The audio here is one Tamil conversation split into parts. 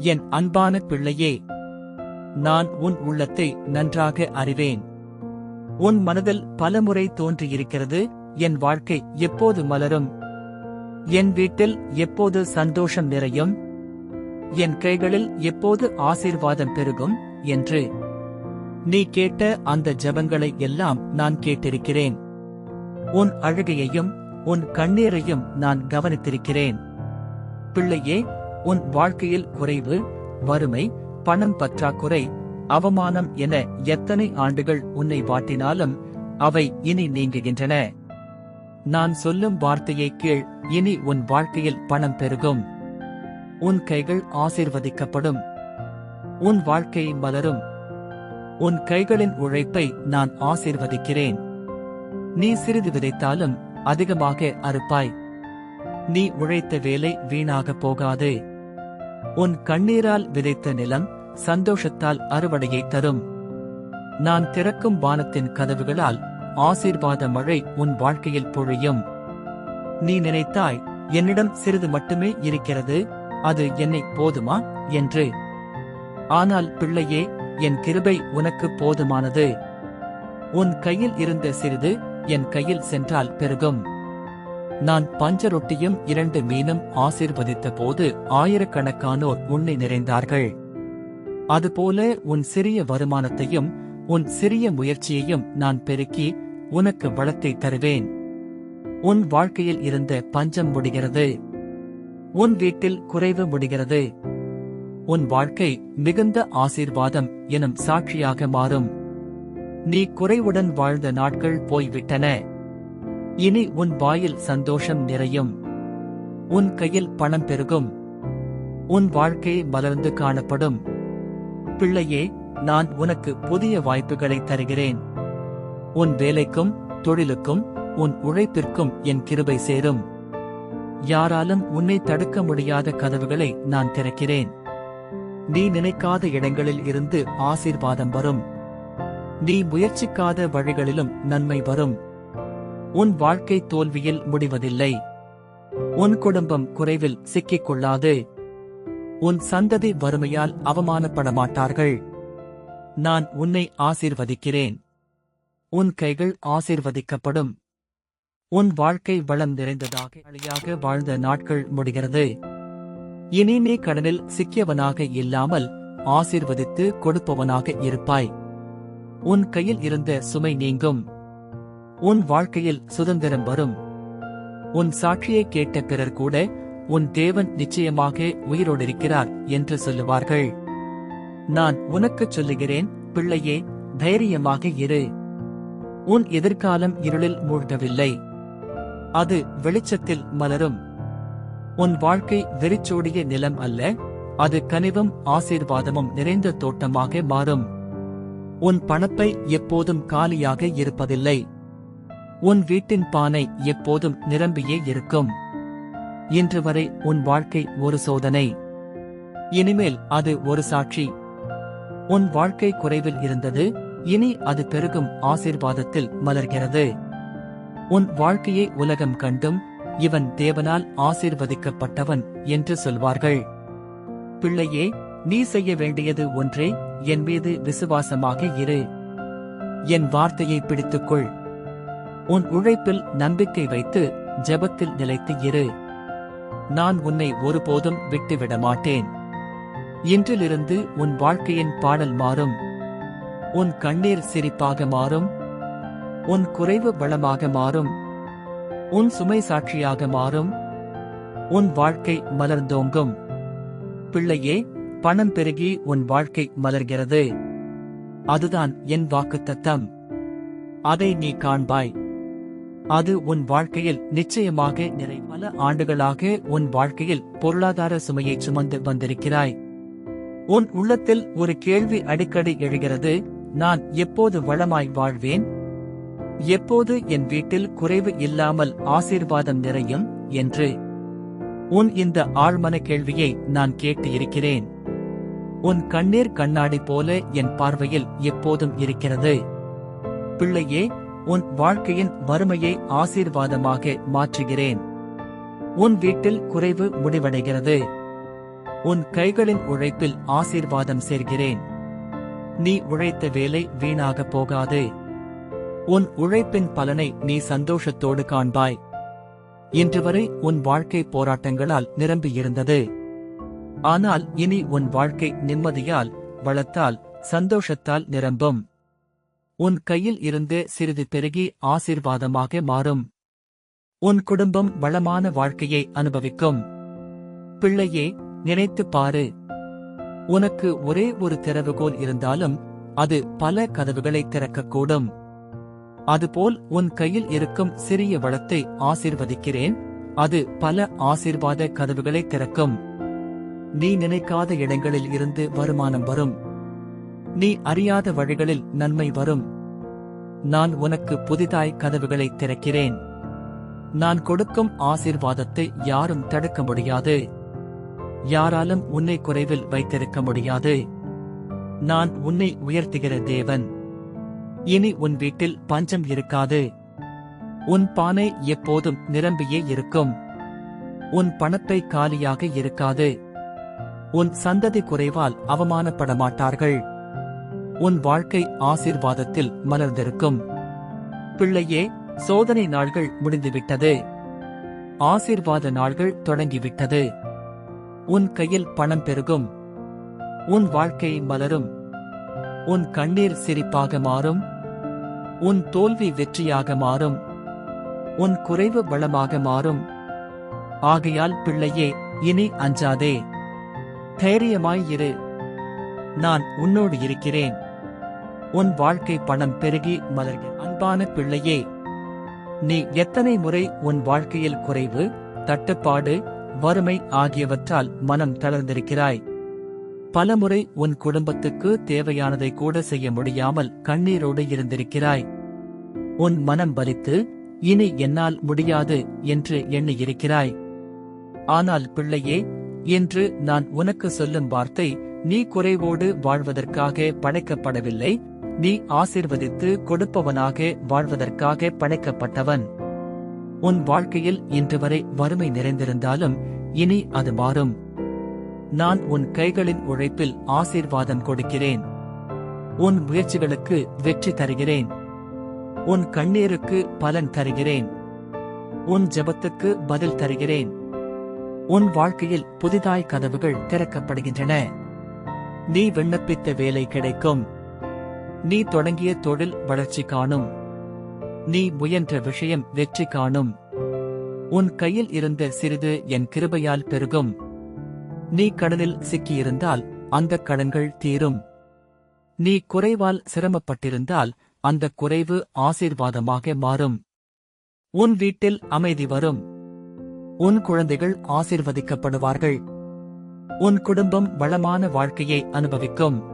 என் அன்பான பிள்ளையே நான் உன் உள்ளத்தை நன்றாக அறிவேன். உன் மனதில் பலமுறை தோன்றியிருக்கிறது என் வாழ்க்கை எப்போது மலரும்? என் வீட்டில் எப்போது சந்தோஷம் நிறையும்? என் கைகளில் எப்போது ஆசீர்வாதம் பெருகும் என்று. நீ கேட்ட அந்த ஜெபங்களை எல்லாம் நான் கேட்டிருக்கிறேன். உன் அழுகையையும் உன் கண்ணீரையும் நான் கவனித்திருக்கிறேன். பிள்ளையே உன் வாழ்க்கையில் குறைவு வறுமை பணம் பற்றாக்குறை அவமானம் என எத்தனை ஆண்டுகள் உன்னை வாட்டினாலும் அவை இனி நீங்குகின்றன. நான் சொல்லும் வார்த்தையை கீழ் இனி உன் வாழ்க்கையில் பணம் பெருகும். உன் கைகள் ஆசீர்வதிக்கப்படும். உன் வாழ்க்கை மலரும். உன் கைகளின் உழைப்பை நான் ஆசீர்வதிக்கிறேன். நீ சிறிது விதைத்தாலும் அதிகமாக அறுப்பாய். நீ உழைத்த வேலை வீணாக போகாது. உன் கண்ணீரால் விதைத்த நிலம் சந்தோஷத்தால் அறுவடையை தரும். நான் திறக்கும் வானத்தின் கதவுகளால் ஆசீர்வாத மழை உன் வாழ்க்கையில் பொழியும். நீ நினைத்தாய் என்னிடம் சிறிது மட்டுமே இருக்கிறது அது என்னை போதுமா என்று. ஆனால் பிள்ளையே என் கிருபை உனக்கு போதுமானது. உன் கையில் இருந்த சிறிது என் கையில் சென்றால் பெருகும். நான் பஞ்ச ரொட்டியும் இரண்டு மீனும் ஆசிர்வதித்த போது ஆயிரக்கணக்கானோர் உன்னை நிறைந்தார்கள். அதுபோல உன் சிறிய வருமானத்தையும் உன் சிறிய முயற்சியையும் நான் பெருக்கி உனக்கு வளத்தை தருவேன். உன் வாழ்க்கையில் இருந்த பஞ்சம் முடிகிறது. உன் வீட்டில் குறைவு முடிகிறது. உன் வாழ்க்கை மிகுந்த ஆசீர்வாதம் எனும் சாட்சியாக மாறும். நீ குறைவுடன் வாழ்ந்த நாட்கள் போய்விட்டன. இனி உன் வாயில் சந்தோஷம் நிறையும். உன் கையில் பணம் பெருகும். உன் வாழ்க்கை மலர்ந்து காணப்படும். பிள்ளையே நான் உனக்கு புதிய வாய்ப்புகளை தருகிறேன். உன் வேலைக்கும் தொழிலுக்கும் உன் உழைப்பிற்கும் என் கிருபை சேரும். யாராலும் உன்னை தடுக்க முடியாத கதவுகளை நான் திறக்கிறேன். நீ நினைக்காத இடங்களில் இருந்து ஆசீர்வாதம் வரும். நீ முயற்சிக்காத வழிகளிலும் நன்மை வரும். உன் வாழ்க்கை தோல்வியில் முடிவதில்லை. உன் குடும்பம் குறைவில் சிக்கிக் கொள்ளாது உன் சந்ததி வறுமையால் அவமானப்பட மாட்டார்கள் நான் உன்னை ஆசீர்வதிக்கிறேன். உன் கைகள் ஆசீர்வதிக்கப்படும். உன் வாழ்க்கை வளம் நிறைந்ததாக அழியாக வாழ்ந்த நாட்கள் முடிகிறது. இனி நீ கடனில் சிக்கியவனாக இல்லாமல் ஆசிர்வதித்து கொடுப்பவனாக இருப்பாய். உன் கையில் இருந்த சுமை நீங்கும். உன் வாழ்க்கையில் சுதந்திரம் வரும். உன் சாட்சியை கேட்ட பிறர் கூட உன் தேவன் நிச்சயமாக உயிரோடிருக்கிறார் என்று சொல்லுவார்கள். நான் உனக்குச் சொல்லுகிறேன் பிள்ளையே தைரியமாக இரு. உன் எதிர்காலம் இருளில் மூழ்கவில்லை. அது வெளிச்சத்தில் மலரும். உன் வாழ்க்கை வெறிச்சோடிய நிலம் அல்ல அது கனிவும் ஆசீர்வாதமும் நிறைந்த தோட்டமாக மாறும். உன் பணப்பை எப்போதும் காலியாக இருப்பதில்லை. உன் வீட்டின் பானை எப்போதும் நிரம்பியே இருக்கும். இன்று வரை உன் வாழ்க்கை ஒரு சோதனை. இனிமேல் அது ஒரு சாட்சி. உன் வாழ்க்கை குறைவில் இருந்தது இனி அது பெருகும் ஆசீர்வாதத்தில் மலர்கிறது. உன் வாழ்க்கையை உலகம் கண்டும் இவன் தேவனால் ஆசீர்வதிக்கப்பட்டவன் என்று சொல்வார்கள். பிள்ளையே நீ செய்ய வேண்டியது ஒன்றே என் மீது விசுவாசமாக இரு. என் வார்த்தையை பிடித்துக்கொள். உன் உழைப்பில் நம்பிக்கை வைத்து ஜெபத்தில் நிலைத்து இரு. நான் உன்னை ஒருபோதும் விட்டுவிட மாட்டேன். இன்றிலிருந்து உன் வாழ்க்கையின் பாடல் மாறும். உன் கண்ணீர் சிரிப்பாக மாறும். உன் குறைவு வளமாக மாறும். உன் சுமை சாட்சியாக மாறும். உன் வாழ்க்கை மலர்ந்தோங்கும். பிள்ளையே பணம் பெருகி உன் வாழ்க்கை மலர்கிறது. அதுதான் என் வாக்குத்தத்தம். அதை நீ காண்பாய். அது உன் வாழ்க்கையில் நிச்சயமாக நிறை பல ஆண்டுகளாக உன் வாழ்க்கையில் பொருளாதார சுமையை சுமந்து வந்திருக்கிறாய். உன் உள்ளத்தில் ஒரு கேள்வி அடிக்கடி எழுகிறது நான் எப்போது வளமாய் வாழ்வேன்? எப்போது என் வீட்டில் குறைவு இல்லாமல் ஆசீர்வாதம் நிறையும் என்று. உன் இந்த ஆழ்மன கேள்வியை நான் கேட்டு இருக்கிறேன். உன் கண்ணீர் கண்ணாடி போல என் பார்வையில் எப்போதும் இருக்கிறது. பிள்ளையே உன் வாழ்க்கையின் வறுமையை ஆசீர்வாதமாக மாற்றுகிறேன். உன் வீட்டில் குறைவு முடிவடைகிறது. உன் கைகளின் உழைப்பில் ஆசீர்வாதம் சேர்கிறேன். நீ உழைத்த வேலை வீணாகப் போகாது. உன் உழைப்பின் பலனை நீ சந்தோஷத்தோடு காண்பாய். இன்று வரை உன் வாழ்க்கை போராட்டங்களால் நிரம்பியிருந்தது ஆனால் இனி உன் வாழ்க்கை நிம்மதியால் வளத்தால் சந்தோஷத்தால் நிரம்பும். உன் கையில் இருந்து சிறிது பெருகி ஆசீர்வாதமாக மாறும். உன் குடும்பம் வளமான வாழ்க்கையை அனுபவிக்கும். பிள்ளையே நினைத்துப் பாரு. உனக்கு ஒரே ஒரு திறவுகோல் இருந்தாலும் அது பல கதவுகளை திறக்கக்கூடும். அதுபோல் உன் கையில் இருக்கும் சிறிய வளத்தை ஆசீர்வதிக்கிறேன். அது பல ஆசிர்வாத கதவுகளை திறக்கும். நீ நினைக்காத இடங்களில் இருந்து வருமானம் வரும். நீ அறியாத வழிகளில் நன்மை வரும். நான் உனக்கு புதிதாய் கதவுகளை திறக்கிறேன். நான் கொடுக்கும் ஆசீர்வாதத்தை யாரும் தடுக்க முடியாது. யாராலும் உன்னை குறைவில் வைத்திருக்க முடியாது. நான் உன்னை உயர்த்துகிற தேவன். இனி உன் வீட்டில் பஞ்சம் இருக்காது. உன் பானை எப்போதும் நிரம்பியே இருக்கும். உன் பணத்தை காலியாக இருக்காது. உன் சந்ததி குறைவால் அவமானப்பட மாட்டார்கள் உன் வாழ்க்கை ஆசீர்வாதத்தில் மலர்ந்திருக்கும். பிள்ளையே சோதனை நாள்கள் முடிந்துவிட்டது. ஆசீர்வாத நாள்கள் தொடங்கிவிட்டது. உன் கையில் பணம் பெருகும். உன் வாழ்க்கை மலரும். உன் கண்ணீர் சிரிப்பாக மாறும். உன் தோல்வி வெற்றியாக மாறும். உன் குறைவு வளமாக மாறும். ஆகையால் பிள்ளையே இனி அஞ்சாதே. தைரியமாய் இரு. நான் உன்னோடு இருக்கிறேன். உன் வாழ்க்கை பணம் பெருகி மலர்க. அன்பான பிள்ளையே நீ எத்தனை முறை உன் வாழ்க்கையில் குறைவு தட்டுப்பாடு வறுமை ஆகியவற்றால் மனம் தளர்ந்திருக்கிறாய்? பலமுறை உன் குடும்பத்துக்கு தேவையானதை கூட செய்ய முடியாமல் கண்ணீரோடு இருந்திருக்கிறாய். உன் மனம் வலித்து இனி என்னால் முடியாது என்று எண்ணியிருக்கிறாய். ஆனால் பிள்ளையே என்று நான் உனக்கு சொல்லும் வார்த்தை நீ குறைவோடு வாழ்வதற்காக படைக்கப்படவில்லை நீ ஆசிர்வதித்து கொடுப்பவனாக வாழ்வதற்காக படைக்கப்பட்டவன். உன் வாழ்க்கையில் இன்று வரை வறுமை நிறைந்திருந்தாலும் இனி அது மாறும். நான் உன் கைகளின் உழைப்பில் ஆசீர்வாதம் கொடுக்கிறேன். உன் முயற்சிகளுக்கு வெற்றி தருகிறேன். உன் கண்ணீருக்கு பலன் தருகிறேன். உன் ஜெபத்துக்கு பதில் தருகிறேன். உன் வாழ்க்கையில் புதிதாய் கதவுகள் திறக்கப்படுகின்றன. நீ விண்ணப்பித்த வேலை கிடைக்கும். நீ தொடங்கிய தொழில் வளர்ச்சி காணும். நீ முயன்ற விஷயம் வெற்றி காணும். உன் கையில் இருந்த சிறிது என் கிருபையால் பெருகும். நீ கடனில் சிக்கியிருந்தால் அந்த கடன்கள் தீரும். நீ குறைவால் சிரமப்பட்டிருந்தால் அந்த குறைவு ஆசீர்வாதமாக மாறும். உன் வீட்டில் அமைதி வரும். உன் குழந்தைகள் ஆசிர்வதிக்கப்படுவார்கள். உன் குடும்பம் வளமான வாழ்க்கையை அனுபவிக்கும்.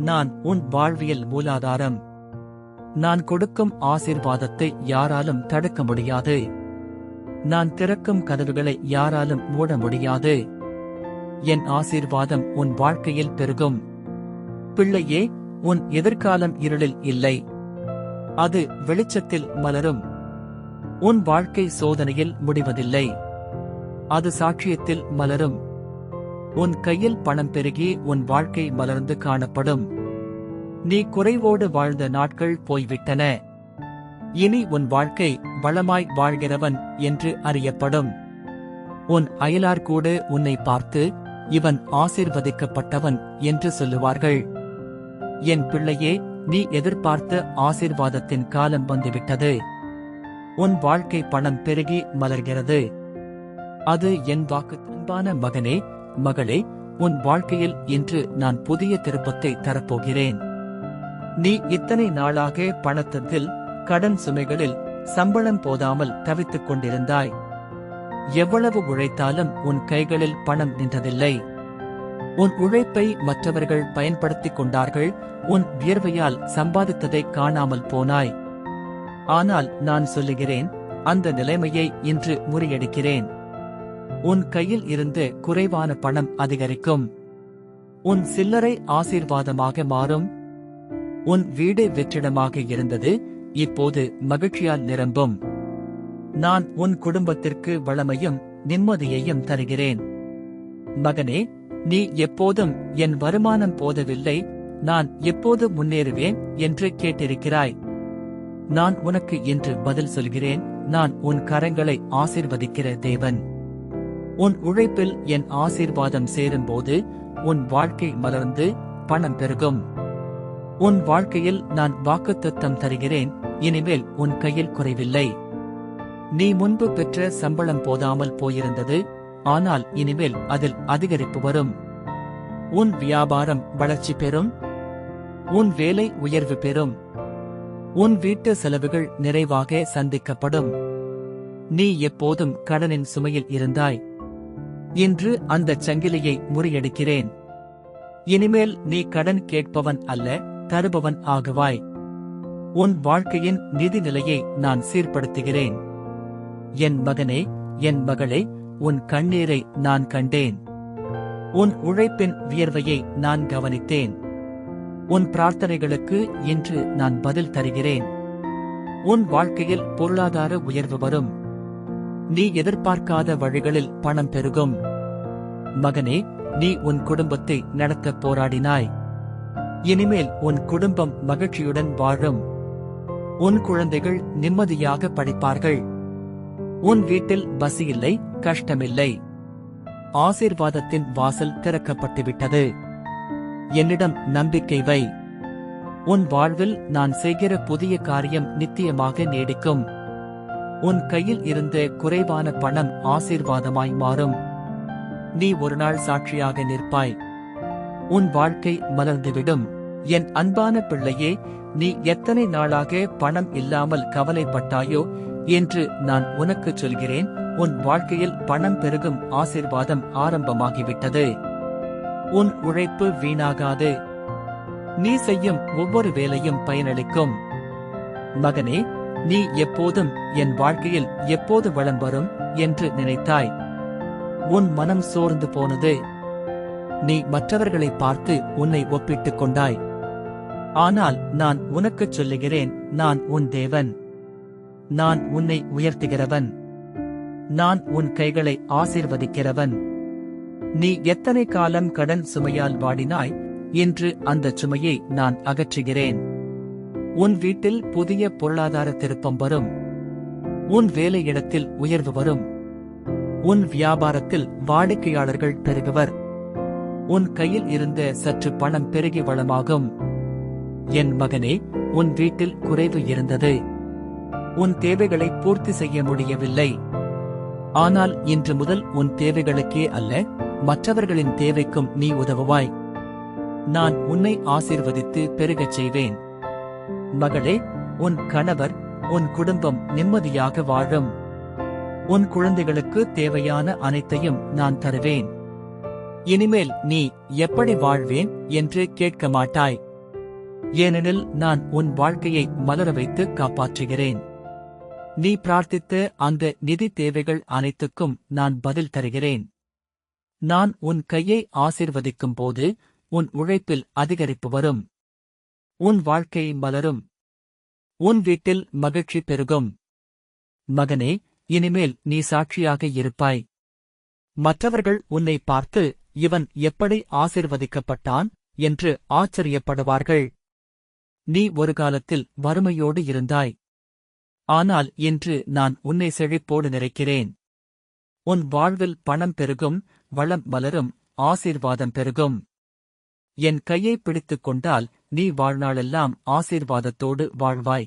நான் உன் வாழ்வியல் மூலாதாரம். நான் கொடுக்கும் ஆசீர்வாதத்தை யாராலும் தடுக்க முடியாது. நான் திறக்கும் கதவுகளை யாராலும் மூட முடியாது. என் ஆசீர்வாதம் உன் வாழ்க்கையில் பெருகும். பிள்ளையே உன் எதிர்காலம் இருளில் இல்லை. அது வெளிச்சத்தில் மலரும். உன் வாழ்க்கை சோதனையில் முடிவதில்லை. அது சாட்சியத்தில் மலரும். உன் கையில் பணம் பெருகி உன் வாழ்க்கை மலர்ந்து காணப்படும். நீ குறைவோடு வாழ்ந்த நாட்கள் போய்விட்டன. இனி உன் வாழ்க்கை வளமாய் வாழ்கிறவன் என்று அறியப்படும். உன் அயலார் கூட உன்னை பார்த்து இவன் ஆசிர்வதிக்கப்பட்டவன் என்று சொல்லுவார்கள். என் பிள்ளையே நீ எதிர்பார்த்த ஆசீர்வாதத்தின் காலம் வந்துவிட்டது. உன் வாழ்க்கை பணம் பெருகி மலர்கிறது. அது என் வாக்கு அன்பான மகனே மகளே உன் வாழ்க்கையில் இன்று நான் புதிய திருப்பத்தை தரப்போகிறேன். நீ இத்தனை நாளாக பணத்தத்தில் கடன் சுமைகளில் சம்பளம் போதாமல் தவித்துக் கொண்டிருந்தாய். எவ்வளவு உழைத்தாலும் உன் கைகளில் பணம் நின்றதில்லை. உன் உழைப்பை மற்றவர்கள் பயன்படுத்திக் கொண்டார்கள் உன் வியர்வையால் சம்பாதித்ததை காணாமல் போனாய். ஆனால் நான் சொல்லுகிறேன் அந்த நிலைமையை இன்று முறியடிக்கிறேன். உன் கையில் இருந்து குறைவான பணம் அதிகரிக்கும். உன் சில்லறை ஆசீர்வாதமாக மாறும். உன் வீடு வெற்றிடமாக இருந்தது இப்போது மகிழ்ச்சியால் நிரம்பும். நான் உன் குடும்பத்திற்கு வளமையும் நிம்மதியையும் தருகிறேன். மகனே நீ எப்போதும் என் வருமானம் போதவில்லை நான் எப்போது முன்னேறுவேன் என்று கேட்டிருக்கிறாய். நான் உனக்கு என்று பதில் சொல்கிறேன் நான் உன் கரங்களை ஆசிர்வதிக்கிற தேவன். உன் உழைப்பில் என் ஆசீர்வாதம் சேரும்போது உன் வாழ்க்கை மலர்ந்து பணம் பெருகும். உன் வாழ்க்கையில் நான் வாக்குத்தத்தம் தருகிறேன் இனிமேல் உன் கையில் குறைவில்லை. நீ முன்பு பெற்ற சம்பளம் போதாமல் போயிருந்தது ஆனால் இனிமேல் அதில் அதிகரிப்பு வரும். உன் வியாபாரம் வளர்ச்சி பெறும். உன் வேலை உயர்வு பெறும். உன் வீட்டு செலவுகள் நிறைவாக சந்திக்கப்படும். நீ எப்போதும் கடனின் சுமையில் இருந்தாய். இன்று அந்தச் சங்கிலியை முறியடிக்கிறேன். இனிமேல் நீ கடன் கேட்பவன் அல்ல தருபவன் ஆகுவாய். உன் வாழ்க்கையின் நிதிநிலையை நான் சீர்படுத்துகிறேன். என் மகனே என் மகளே உன் கண்ணீரை நான் கண்டேன். உன் உழைப்பின் வியர்வையை நான் கவனித்தேன். உன் பிரார்த்தனைகளுக்கு இன்று நான் பதில் தருகிறேன். உன் வாழ்க்கையில் பொருளாதார உயர்வு வரும். நீ எதிர்பார்க்காத வழிகளில் பணம் பெருகும். மகனே நீ உன் குடும்பத்தை நடத்தப் போராடினாய். இனிமேல் உன் குடும்பம் மகிழ்ச்சியுடன் வாழும். உன் குழந்தைகள் நிம்மதியாக படிப்பார்கள். உன் வீட்டில் பசி இல்லை கஷ்டமில்லை. ஆசீர்வாதத்தின் வாசல் திறக்கப்பட்டுவிட்டது. என்னிடம் நம்பிக்கை வை. உன் வாழ்வில் நான் செய்கிற புதிய காரியம் நித்தியமாக நீடிக்கும். உன் கையில் இருந்த குறைவான பணம் ஆசீர்வாதமாய் மாறும். நீ ஒரு நாள் சாட்சியாக நிற்பாய். உன் வாழ்க்கை மலர்ந்துவிடும். என் அன்பான பிள்ளையே நீ எத்தனை நாளாக பணம் இல்லாமல் கவலைப்பட்டாயோ என்று நான் உனக்குச் சொல்கிறேன். உன் வாழ்க்கையில் பணம் பெருகும் ஆசீர்வாதம் ஆரம்பமாகிவிட்டது. உன் உழைப்பு வீணாகாது. நீ செய்யும் ஒவ்வொரு வேலையும் பயனளிக்கும். மகனே நீ எப்போதும் என் வாழ்க்கையில் எப்போது வளம் வரும் என்று நினைத்தாய். உன் மனம் சோர்ந்து போனது. நீ மற்றவர்களை பார்த்து உன்னை ஒப்பிட்டுக் கொண்டாய். ஆனால் நான் உனக்குச் சொல்லுகிறேன் நான் உன் தேவன். நான் உன்னை உயர்த்துகிறவன். நான் உன் கைகளை ஆசீர்வதிக்கிறவன். நீ எத்தனை காலம் கடன் சுமையால் வாடினாய்? இன்று அந்த சுமையை நான் அகற்றுகிறேன். உன் வீட்டில் புதிய பொருளாதார திருப்பம் வரும். உன் வேலையிடத்தில் உயர்வு வரும். உன் வியாபாரத்தில் வாடிக்கையாளர்கள் பெருகுவர். உன் கையில் இருந்த சற்று பணம் பெருகி வளமாகும். என் மகனே உன் வீட்டில் குறைவு இருந்தது. உன் தேவைகளை பூர்த்தி செய்ய முடியவில்லை. ஆனால் இன்று முதல் உன் தேவைகளுக்கே அல்ல மற்றவர்களின் தேவைக்கும் நீ உதவுவாய். நான் உன்னை ஆசிர்வதித்து பெருகச் செய்வேன். மகளே உன் கணவர் உன் குடும்பம் நிம்மதியாக வாழும். உன் குழந்தைகளுக்கு தேவையான அனைத்தையும் நான் தருவேன். இனிமேல் நீ எப்படி வாழ்வேன் என்று கேட்க மாட்டாய். ஏனெனில் நான் உன் வாழ்க்கையை மலர வைத்து காப்பாற்றுகிறேன். நீ பிரார்த்தித்த அந்த நிதி தேவைகள் அனைத்துக்கும் நான் பதில் தருகிறேன். நான் உன் கையை ஆசிர்வதிக்கும் போது உன் உழைப்பில் அதிகரிப்பு வரும். உன் வாழ்க்கை மலரும். உன் வீட்டில் மகிழ்ச்சி பெருகும். மகனே இனிமேல் நீ சாட்சியாக இருப்பாய். மற்றவர்கள் உன்னை பார்த்து இவன் எப்படி ஆசிர்வதிக்கப்பட்டான்? என்று ஆச்சரியப்படுவார்கள். நீ ஒரு காலத்தில் வறுமையோடு இருந்தாய். ஆனால் இன்று நான் உன்னை செழிப்போடு நிறைக்கிறேன். உன் வாழ்வில் பணம் பெருகும் வளம் மலரும் ஆசீர்வாதம் பெருகும். என் கையை பிடித்துக் கொண்டால் நீ வாழ்நாளெல்லாம் ஆசீர்வாதத்தோடு வாழ்வாய்.